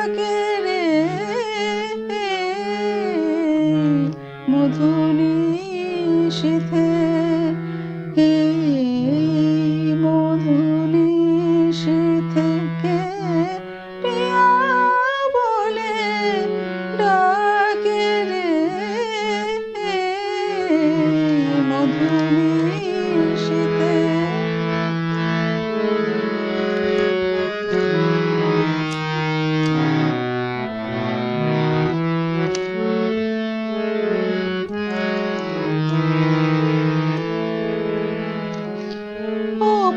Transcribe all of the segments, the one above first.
থাকে রে। মধুনি শীতে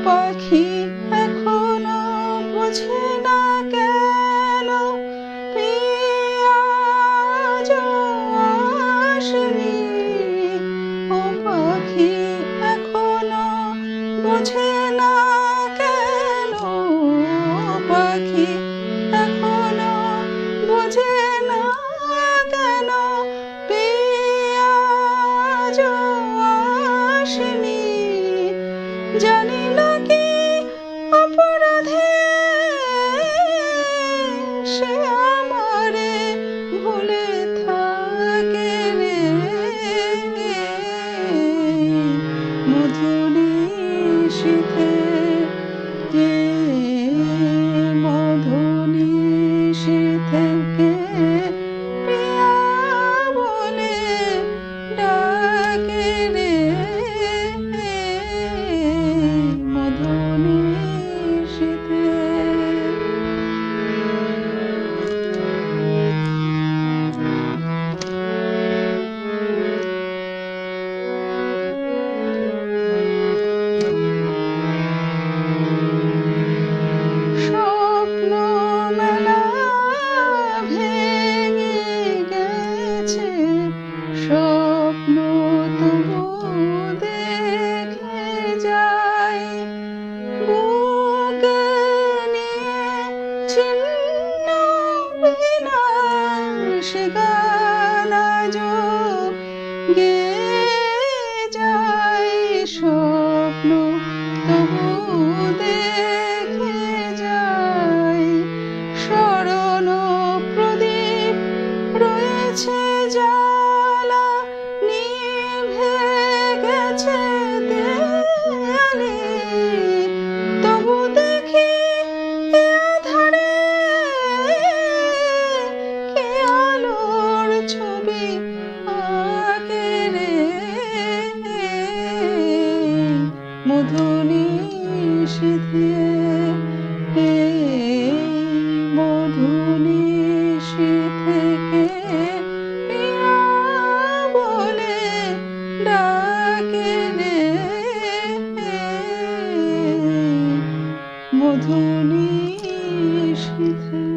পাখি এখনও বোঝে না কেন পিয়াজ ও পাখি এখনও বোঝে না কেন, পাখি এখনও বোঝে না কেন পিয়াজ আসেনি। জানি Thank you. গেয়ে যায় স্বপ্ন তবু দেখে মধুনি সিথে